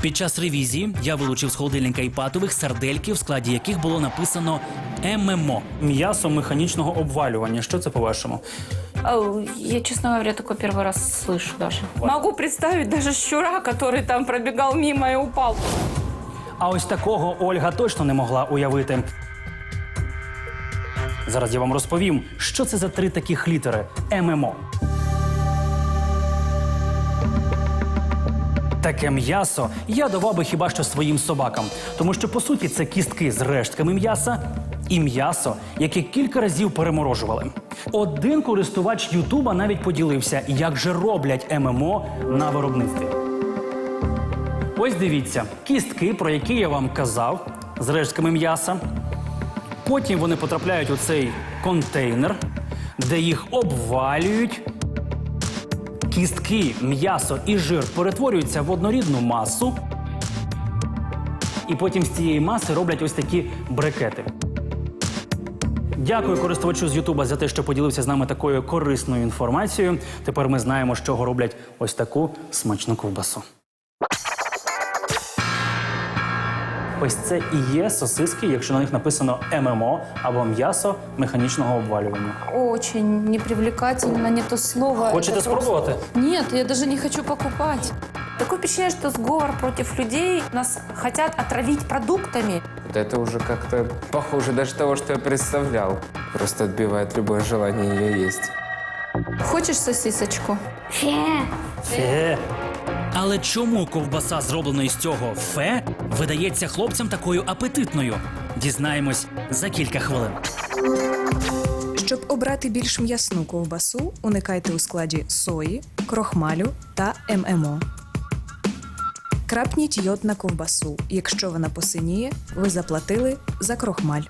Під час ревізії я вилучив з холодильника Іпатових сардельки, в складі яких було написано ММО. М'ясо механічного обвалювання. Що це по-вашому? Ау, Я, честно говоря, такой первый раз слышу даже. Могу представить даже щура, который там пробегал мимо и упал. А ось такого Ольга точно не могла уявити. Зараз я вам розповім, що це за три таких літери ММО. Таке м'ясо я давав би хіба що своїм собакам, тому що по суті це кістки з рештками м'яса і м'ясо, яке кілька разів переморожували. Один користувач Ютуба навіть поділився, як же роблять ММО на виробництві. Ось дивіться, кістки, про які я вам казав, з рештками м'яса. Потім вони потрапляють у цей контейнер, де їх обвалюють. Кістки, м'ясо і жир перетворюються в однорідну масу. І потім з цієї маси роблять ось такі брикети. Дякую користувачу з Ютуба за те, що поділився з нами такою корисною інформацією. Тепер ми знаємо, з чого роблять ось таку смачну ковбасу. Ось це і є сосиски, якщо на них написано ММО або м'ясо механічного обвалювання. Очень непривлекательно, не то слово. Хочете Это просто- спробувати? Нет, я даже не хочу покупать. Такое впечатление, что сговор против людей нас хотят отравить продуктами. Вот это уже как-то похуже даже того, что я представлял. Просто отбивает любое желание ее есть. Хочешь сосисочку? Фе. Але чому ковбаса, зроблена із цього фе, видається хлопцям такою апетитною? Дізнаємось за кілька хвилин. Щоб обрати більш м'ясну ковбасу, уникайте у складі сої, крохмалю та ММО. Крапніть йод на ковбасу. Якщо вона посиніє, ви заплатили за крохмаль.